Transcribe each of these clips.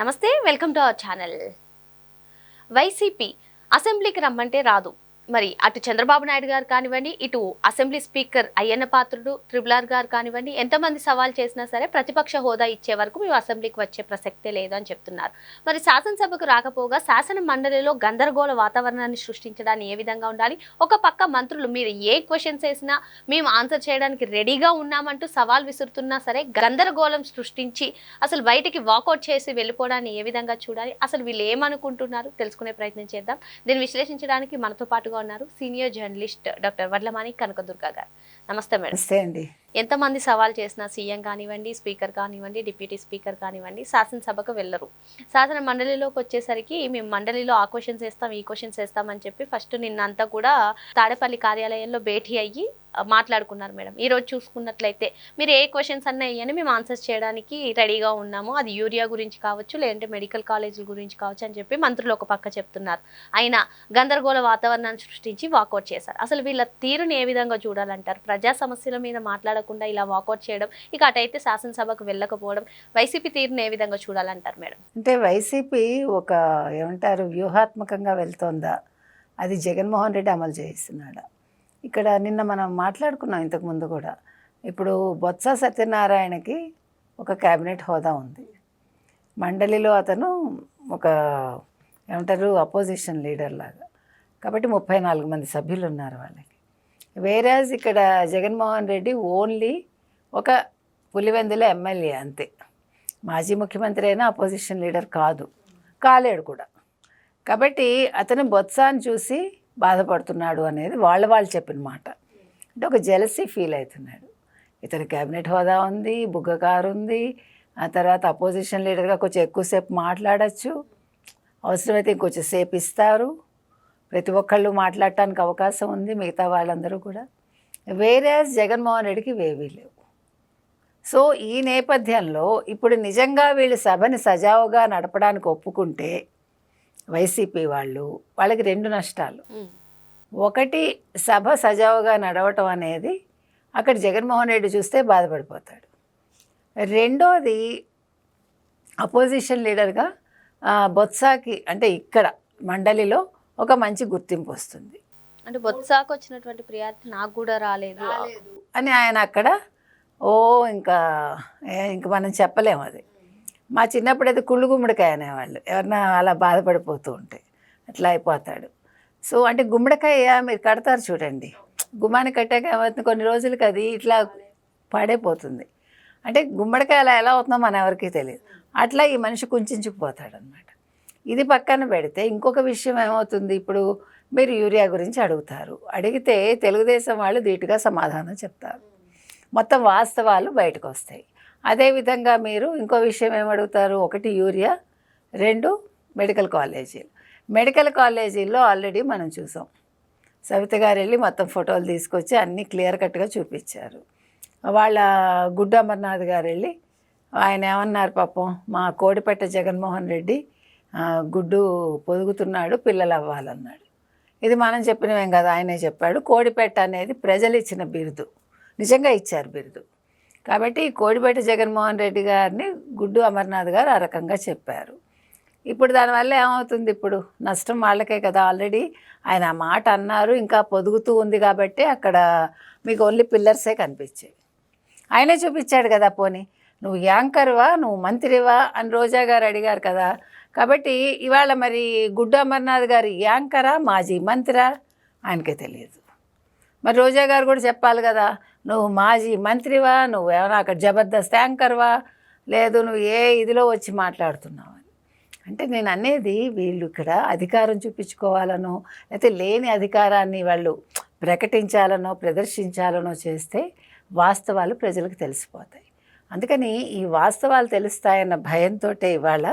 నమస్తే welcome to our channel. YCP అసెంబ్లీకి రమ్మంటే రాదు. మరి అటు చంద్రబాబు నాయుడు గారు కానివ్వండి ఇటు assembly speaker Ayyanna Patrudu triple R గారు కానివ్వండి ఎంతమంది సవాల్ చేసినా సరే ప్రతిపక్ష హోదా ఇచ్చే వరకు మేము అసెంబ్లీకి వచ్చే ప్రసక్తే లేదు అని చెప్తున్నారు. మరి శాసనసభకు రాకపోగా శాసన మండలిలో గందరగోళ వాతావరణాన్ని సృష్టించడానికి ఏ విధంగా ఉండాలి? ఒక పక్క మంత్రులు మీరు ఏ క్వశ్చన్స్ వేసినా మేము ఆన్సర్ చేయడానికి రెడీగా ఉన్నామంటూ సవాల్ విసురుతున్నా సరే గందరగోళం సృష్టించి అసలు బయటికి వాకౌట్ చేసి వెళ్ళిపోవడాన్ని ఏ విధంగా చూడాలి? అసలు వీళ్ళు ఏమనుకుంటున్నారు? తెలుసుకునే ప్రయత్నం చేద్దాం. దీన్ని విశ్లేషించడానికి మనతో పాటుగా ఉన్నారు. Senior journalist doctor Vadlamani Kanakadurga గారు. నమస్తే మేడం. నమస్తే అండి. ఎంతమంది సవాల్ చేసినా సీఎం కానివ్వండి స్పీకర్ కానివ్వండి డిప్యూటీ స్పీకర్ కానివ్వండి శాసనసభకు వెళ్ళరు. శాసన మండలిలోకి వచ్చేసరికి మేము మండలిలో ఆ క్వశ్చన్స్ వేస్తాం ఈ క్వశ్చన్స్ వేస్తామని చెప్పి ఫస్ట్ నిన్నంతా కూడా తాడేపల్లి కార్యాలయంలో భేటీ అయ్యి మాట్లాడుకున్నారు మేడం. ఈరోజు చూసుకున్నట్లయితే మీరు ఏ క్వశ్చన్స్ అన్న వేయని మేము ఆన్సర్స్ చేయడానికి రెడీగా ఉన్నాము. అది యూరియా గురించి కావచ్చు లేదంటే మెడికల్ కాలేజీల గురించి కావచ్చు అని చెప్పి మంత్రులు ఒక పక్క చెప్తున్నారు. అయినా గందరగోళ వాతావరణాన్ని సృష్టించి వాకౌట్ చేశారు. అసలు వీళ్ళ తీరుని ఏ విధంగా చూడాలంటారు? ప్రజా సమస్యల మీద మాట్లాడకుండా ఇలా వాకౌట్ చేయడం ఇక అటైతే శాసనసభకు వెళ్ళకపోవడం వైసీపీ తీరుని ఏ విధంగా చూడాలంటారు మేడం? అంటే వైసీపీ ఒక ఏమంటారు వ్యూహాత్మకంగా వెళ్తోందా? అది జగన్మోహన్ రెడ్డి అమలు చేస్తున్నాడా ఇక్కడ నిన్న మనం మాట్లాడుకున్నాం ఇంతకు ముందు కూడా. ఇప్పుడు బొత్స సత్యనారాయణకి ఒక క్యాబినెట్ హోదా ఉంది. మండలిలో అతను ఒక ఏమంటారు అపోజిషన్ లీడర్ లాగా. కాబట్టి ముప్పై నాలుగు మంది సభ్యులు ఉన్నారు వాళ్ళకి. వేరాజ్ ఇక్కడ జగన్మోహన్ రెడ్డి ఓన్లీ ఒక పులివెందుల ఎమ్మెల్యే అంతే. మాజీ ముఖ్యమంత్రి అయినా అపోజిషన్ లీడర్ కాదు. కాలేడు కూడా. కాబట్టి అతను బొత్సాన్ని చూసి బాధపడుతున్నాడు అనేది వాళ్ళ వాళ్ళు చెప్పిన మాట. అంటే ఒక జెలసీ ఫీల్ అవుతున్నాడు. ఇతని క్యాబినెట్ హోదా ఉంది బుగ్గ కారు ఉంది ఆ తర్వాత అపోజిషన్ లీడర్గా కొంచెం ఎక్కువసేపు మాట్లాడచ్చు. అవసరమైతే ఇంకొంచెం సేపు ఇస్తారు. ప్రతి ఒక్కళ్ళు మాట్లాడటానికి అవకాశం ఉంది మిగతా వాళ్ళందరూ కూడా. వేరే జగన్మోహన్ రెడ్డికి వేవీ లేవు. సో ఈ నేపథ్యంలో ఇప్పుడు నిజంగా వీళ్ళు సభని సజావుగా నడపడానికి ఒప్పుకుంటే వైసీపీ వాళ్ళు వాళ్ళకి రెండు నష్టాలు. ఒకటి సభ సజావుగా నడవటం అనేది అక్కడ జగన్మోహన్ రెడ్డి చూస్తే బాధపడిపోతాడు. రెండోది అపోజిషన్ లీడర్గా బొత్సాకి అంటే ఇక్కడ మండలిలో ఒక మంచి గుర్తింపు వస్తుంది. అంటే బొత్సాకు వచ్చినటువంటి ప్రియారిటీ నాకు కూడా రాలేదు. అని ఆయన అక్కడ ఓ ఇంకా ఇంక మనం చెప్పలేము అది. మా చిన్నప్పుడు అయితే కుళ్ళు గుమ్మడికాయ అనేవాళ్ళు. ఎవరన్నా అలా బాధపడిపోతూ ఉంటే అట్లా అయిపోతాడు. సో అంటే గుమ్మడికాయ మీరు కడతారు చూడండి. గుమ్మాన్ని కట్టాక ఏమవుతుంది కొన్ని రోజులకి అది ఇట్లా పాడైపోతుంది. అంటే గుమ్మడికాయ అలా ఎలా అవుతుందో మన ఎవరికీ తెలియదు. అట్లా ఈ మనిషి కుంచుకుపోతాడు అనమాట ఇది పక్కన పెడితే ఇంకొక విషయం ఏమవుతుంది? ఇప్పుడు మీరు యూరియా గురించి అడుగుతారు. అడిగితే తెలుగుదేశం వాళ్ళు ధీటుగా సమాధానం చెప్తారు. మొత్తం వాస్తవాలు బయటకు వస్తాయి అదేవిధంగా మీరు ఇంకో విషయం ఏమడుగుతారు? ఒకటి యూరియా రెండు మెడికల్ కాలేజీలు. మెడికల్ కాలేజీల్లో ఆల్రెడీ మనం చూసాం. సవిత గారు వెళ్ళి మొత్తం ఫోటోలు తీసుకొచ్చి అన్నీ క్లియర్ కట్గా చూపించారు. వాళ్ళ గుడ్డు అమర్నాథ్ గారు వెళ్ళి ఆయన ఏమన్నారు పాపం? మా కోడిపెట్ట జగన్మోహన్ రెడ్డి గుడ్డు పొదుగుతున్నాడు పిల్లలు అవ్వాలన్నాడు. ఇది మనం చెప్పినవేం కదా ఆయనే చెప్పాడు. కోడిపెట్ట అనేది ప్రజలు ఇచ్చిన బిరుదు. నిజంగా ఇచ్చారు బిరుదు. కాబట్టి కోడిపేట జగన్మోహన్ రెడ్డి గారిని గుడ్డు అమర్నాథ్ గారు ఆ రకంగా చెప్పారు. ఇప్పుడు దానివల్ల ఏమవుతుంది ఇప్పుడు? నష్టం వాళ్ళకే కదా ఆల్రెడీ. ఆయన ఆ మాట అన్నారు ఇంకా పొదుగుతూ ఉంది కాబట్టి అక్కడ మీకు ఓన్లీ పిల్లర్సే కనిపించాయి ఆయనే చూపించాడు కదా పోనీ. నువ్వు యాంకర్వా నువ్వు మంత్రివా అని రోజా గారు అడిగారు కదా. కాబట్టి ఇవాళ మరి గుడ్డు అమర్నాథ్ గారు యాంకరా మాజీ మంత్రా? ఆయనకే తెలియదు. మరి రోజా గారు కూడా చెప్పాలి కదా నువ్వు మాజీ మంత్రివా నువ్వు ఏమైనా అక్కడ జబర్దస్త్ యాంకర్వా లేదు నువ్వు ఏ ఇదిలో వచ్చి మాట్లాడుతున్నావు అని. అంటే నేను అనేది వీళ్ళు ఇక్కడ అధికారం చూపించుకోవాలనో లేకపోతే లేని అధికారాన్ని వాళ్ళు ప్రకటించాలనో ప్రదర్శించాలనో చేస్తే వాస్తవాలు ప్రజలకు తెలిసిపోతాయి. అందుకని ఈ వాస్తవాలు తెలుస్తాయన్న భయంతో ఇవాళ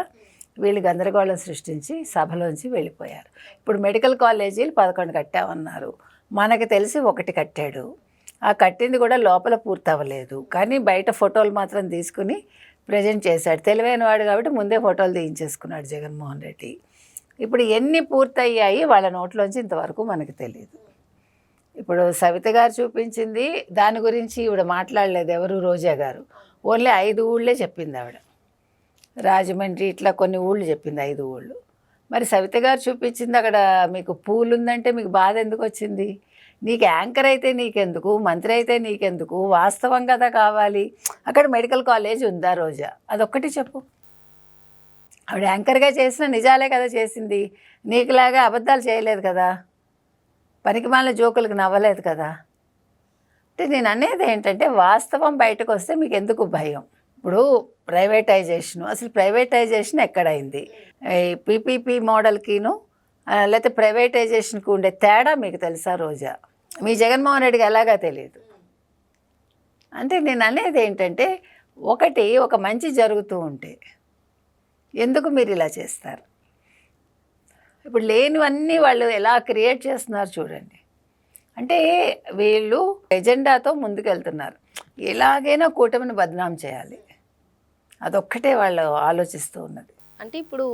వీళ్ళు గందరగోళం సృష్టించి సభలోంచి వెళ్ళిపోయారు. ఇప్పుడు మెడికల్ కాలేజీలు పదకొండు కట్టామన్నారు. మనకు తెలిసి ఒకటి కట్టాడు. ఆ కట్టింది కూడా లోపల పూర్తి అవ్వలేదు కానీ బయట ఫోటోలు మాత్రం తీసుకుని ప్రజెంట్ చేశాడు. తెలివైన వాడు కాబట్టి ముందే ఫోటోలు తీయించేసుకున్నాడు జగన్మోహన్ రెడ్డి. ఇప్పుడు ఎన్ని పూర్తయ్యాయి వాళ్ళ నోట్లోంచి ఇంతవరకు మనకు తెలియదు ఇప్పుడు సవిత గారు చూపించింది దాని గురించి ఈవిడ మాట్లాడలేదు ఎవరు? రోజా గారు. ఓన్లీ ఐదు ఊళ్ళే చెప్పింది ఆవిడ. రాజమండ్రి ఇట్లా కొన్ని ఊళ్ళు చెప్పింది ఐదు ఊళ్ళు. మరి సవిత గారు చూపించింది అక్కడ మీకు పూలు ఉందంటే మీకు బాధ ఎందుకు వచ్చింది? నీకు యాంకర్ అయితే నీకెందుకు? మంత్రి అయితే నీకెందుకు? వాస్తవం కదా కావాలి. అక్కడ మెడికల్ కాలేజ్ ఉందా రోజా? అదొక్కటి చెప్పు. ఆవిడ యాంకర్గా చేసిన నిజాలే కదా చేసింది. నీకులాగా అబద్ధాలు చేయలేదు కదా. పనికి జోకులకు నవ్వలేదు కదా. అంటే నేను అనేది ఏంటంటే వాస్తవం బయటకు వస్తే మీకు ఎందుకు భయం? ఇప్పుడు ప్రైవేటైజేషన్ అసలు ప్రైవేటైజేషన్ ఎక్కడైంది? పీపీపీ మోడల్కిను లేకపోతే ప్రైవేటైజేషన్కి ఉండే తేడా మీకు తెలుసా రోజా? మీ జగన్మోహన్ రెడ్డికి ఎలాగా తెలియదు. అంటే నేను అనేది ఏంటంటే ఒకటి ఒక మంచి జరుగుతూ ఉంటే ఎందుకు మీరు ఇలా చేస్తారు? ఇప్పుడు లేనివన్నీ వాళ్ళు ఎలా క్రియేట్ చేస్తున్నారు చూడండి. అంటే వీళ్ళు ఎజెండాతో ముందుకెళ్తున్నారు. ఎలాగైనా కూటమిని బదనాం చేయాలి. అదొక్కటే వాళ్ళు ఆలోచిస్తూ ఉన్నది. అంటే ఇప్పుడు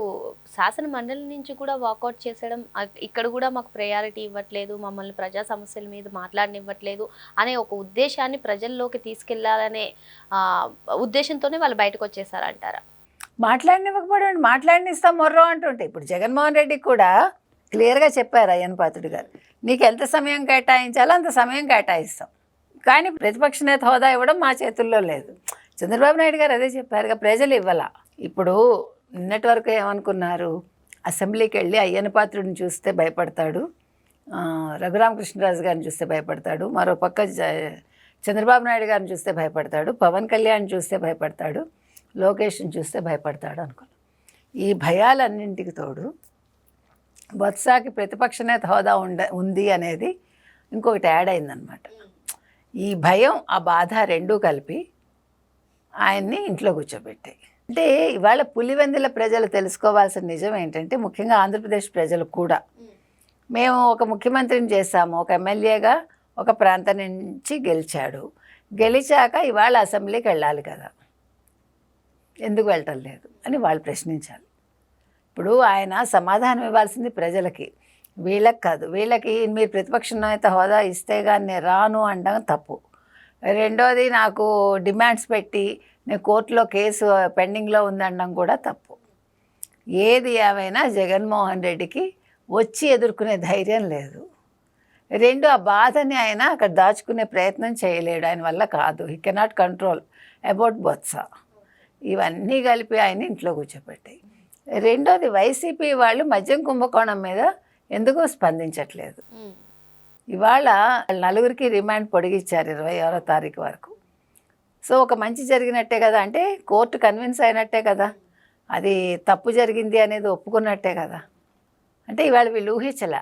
శాసన మండలి నుంచి కూడా వాకౌట్ చేసడం ఇక్కడ కూడా మాకు ప్రయారిటీ ఇవ్వట్లేదు మమ్మల్ని ప్రజా సమస్యల మీద మాట్లాడనివ్వట్లేదు అనే ఒక ఉద్దేశాన్ని ప్రజల్లోకి తీసుకెళ్ళాలనే ఉద్దేశంతోనే వాళ్ళు బయటకు వచ్చేసారంటారా? మాట్లాడనివ్వకపోవడం మాట్లాడినిస్తాం మొర్రో అంటుంటే. ఇప్పుడు జగన్మోహన్ రెడ్డి కూడా క్లియర్గా చెప్పారు అయ్యన్ పాత్రుడు గారు నీకు ఎంత సమయం కేటాయించాలో అంత సమయం కేటాయిస్తాం. కానీ ప్రతిపక్ష నేత హోదా ఇవ్వడం మా చేతుల్లో లేదు. చంద్రబాబు నాయుడు గారు అదే చెప్పారుగా ప్రజలు ఇవ్వాల? ఇప్పుడు నిన్నటి వరకు ఏమనుకున్నారు? అసెంబ్లీకి వెళ్ళి అయ్యన పాత్రుడిని చూస్తే భయపడతాడు. రఘురామకృష్ణరాజు గారిని చూస్తే భయపడతాడు. మరో పక్క చంద్రబాబు నాయుడు గారిని చూస్తే భయపడతాడు. పవన్ కళ్యాణ్ చూస్తే భయపడతాడు. లోకేష్ని చూస్తే భయపడతాడు అనుకో ఈ భయాలన్నింటికి తోడు బొత్సాకి ప్రతిపక్ష నేత హోదా ఉండ ఉంది అనేది ఇంకొకటి యాడ్ అయిందనమాట ఈ భయం ఆ బాధ రెండూ కలిపి ఆయన్ని ఇంట్లో కూర్చోబెట్టాయి. అంటే ఇవాళ పులివెందుల ప్రజలు తెలుసుకోవాల్సిన నిజం ఏంటంటే ముఖ్యంగా ఆంధ్రప్రదేశ్ ప్రజలు కూడా. మేము ఒక ముఖ్యమంత్రిని చేశాము ఒక ఎమ్మెల్యేగా ఒక ప్రాంతం నుంచి గెలిచాడు. గెలిచాక ఇవాళ అసెంబ్లీకి వెళ్ళాలి కదా. ఎందుకు వెళ్ళటం లేదు అని వాళ్ళు ప్రశ్నించాలి. ఇప్పుడు ఆయన సమాధానం ఇవ్వాల్సింది ప్రజలకి. వీళ్ళకి కాదు వీళ్ళకి మీరు ప్రతిపక్ష నేత హోదా ఇస్తే కానీ నేను రాను అనడం తప్పు. రెండోది నాకు డిమాండ్స్ పెట్టి నేను కోర్టులో కేసు పెండింగ్లో ఉందనడం కూడా తప్పు. ఏది ఏమైనా జగన్మోహన్ రెడ్డికి వచ్చి ఎదుర్కొనే ధైర్యం లేదు. రెండు ఆ బాధని ఆయన అక్కడ దాచుకునే ప్రయత్నం చేయలేడు. ఆయన వల్ల కాదు. He cannot control about Botsa. ఇవన్నీ కలిపి ఆయన ఇంట్లో కూర్చోబెట్టాయి రెండోది వైసీపీ వాళ్ళు మద్యం కుంభకోణం మీద ఎందుకు స్పందించట్లేదు. ఇవాళ నలుగురికి రిమాండ్ పొడిగిచ్చారు ఇరవై ఆరో తారీఖు వరకు. సో ఒక మంచి జరిగినట్టే కదా అంటే కోర్టు కన్విన్స్ అయినట్టే కదా అది తప్పు జరిగింది అనేది ఒప్పుకున్నట్టే కదా. అంటే ఇవాళ వీళ్ళు ఊహించలే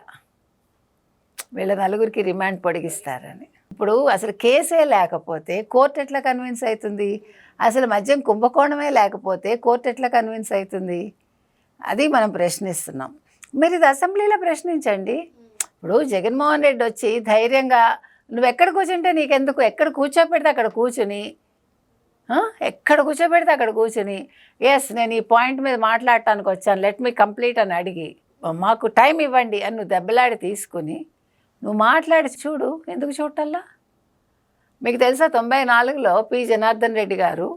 వీళ్ళ నలుగురికి రిమాండ్ పొడిగిస్తారని. ఇప్పుడు అసలు కేసే లేకపోతే కోర్టు ఎట్లా కన్విన్స్ అవుతుంది అసలు మద్యం కుంభకోణమే లేకపోతే కోర్టు ఎట్లా కన్విన్స్ అవుతుంది అది మనం ప్రశ్నిస్తున్నాం. మీరు ఇది అసెంబ్లీలో ప్రశ్నించండి. ఇప్పుడు జగన్మోహన్ రెడ్డి వచ్చి ధైర్యంగా నువ్వు ఎక్కడ కూర్చుంటే నీకెందుకు? ఎక్కడ కూర్చోపెడితే అక్కడ కూర్చుని ఎక్కడ కూర్చోబెడితే అక్కడ కూర్చుని. ఎస్ నేను ఈ పాయింట్ మీద మాట్లాడటానికి వచ్చాను. లెట్ మీ కంప్లీట్ అని అడిగి మాకు టైం ఇవ్వండి అని నువ్వు దెబ్బలాడి తీసుకుని నువ్వు మాట్లాడి చూడు ఎందుకు చూడటల్లా మీకు తెలుసా తొంభై నాలుగులో పి. జనార్దన్ రెడ్డి గారు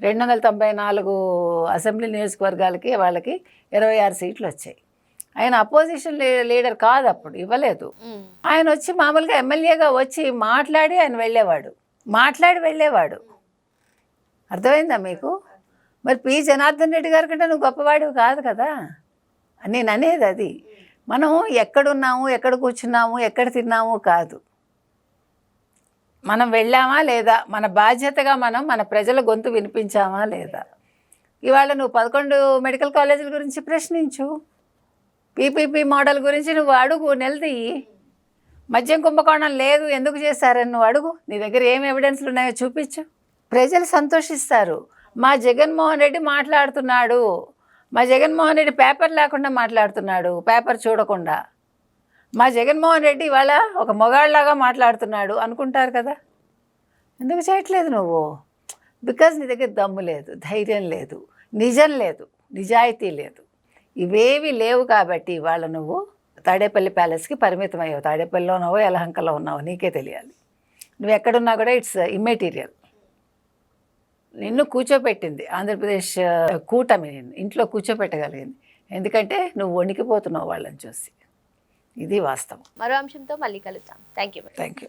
రెండు వందల తొంభై నాలుగు అసెంబ్లీ నియోజకవర్గాలకి వాళ్ళకి ఇరవై ఆరు సీట్లు వచ్చాయి ఆయన అపోజిషన్ లీడర్ కాదు అప్పుడు ఇవ్వలేదు. ఆయన వచ్చి మామూలుగా ఎమ్మెల్యేగా వచ్చి మాట్లాడి ఆయన వెళ్ళేవాడు. మాట్లాడి వెళ్ళేవాడు. అర్థమైందా మీకు? మరి పి జనార్దన్ రెడ్డి గారి కంటే నువ్వు గొప్పవాడివి కాదు కదా? నేను అనేది అది. మనం ఎక్కడున్నాము ఎక్కడ కూర్చున్నాము ఎక్కడ తిన్నాము కాదు. మనం వెళ్ళామా లేదా? మన బాధ్యతగా మనం మన ప్రజల గొంతు వినిపించామా లేదా? ఇవాళ నువ్వు పదకొండు మెడికల్ కాలేజీల గురించి ప్రశ్నించు. పీపీపీ మోడల్ గురించి నువ్వు అడుగు నిలదీయి మద్యం కుంభకోణం లేదు ఎందుకు చేశారని నువ్వు అడుగు. నీ దగ్గర ఏం ఎవిడెన్స్లు ఉన్నాయో చూపించు. ప్రజలు సంతోషిస్తారు. మా జగన్మోహన్ రెడ్డి మాట్లాడుతున్నాడు. మా జగన్మోహన్ రెడ్డి పేపర్ లేకుండా మాట్లాడుతున్నాడు. పేపర్ చూడకుండా. మా జగన్మోహన్ రెడ్డి ఇవాళ ఒక మొగాళ్ళలాగా మాట్లాడుతున్నాడు అనుకుంటారు కదా. ఎందుకు చేయట్లేదు నువ్వు? బికాజ్ నీ దగ్గర దమ్ము లేదు ధైర్యం లేదు నిజం లేదు నిజాయితీ లేదు. ఇవేవి లేవు కాబట్టి ఇవాళ నువ్వు తాడేపల్లి ప్యాలెస్కి పరిమితం అయ్యావు తాడేపల్లిలో ఉన్నావో యలహంకలో ఉన్నావో నీకే తెలియాలి. నువ్వు ఎక్కడున్నా కూడా ఇట్స్ ఇమ్మెటీరియల్. నిన్ను కూర్చోపెట్టింది ఆంధ్రప్రదేశ్ కూటమి నిన్ను ఇంట్లో కూర్చోపెట్టగలిగింది. ఎందుకంటే నువ్వు వణికిపోతున్నావు వాళ్ళని చూసి. ఇది వాస్తవం. మరో అంశంతో మళ్ళీ కలుద్దాం. Thank you thank you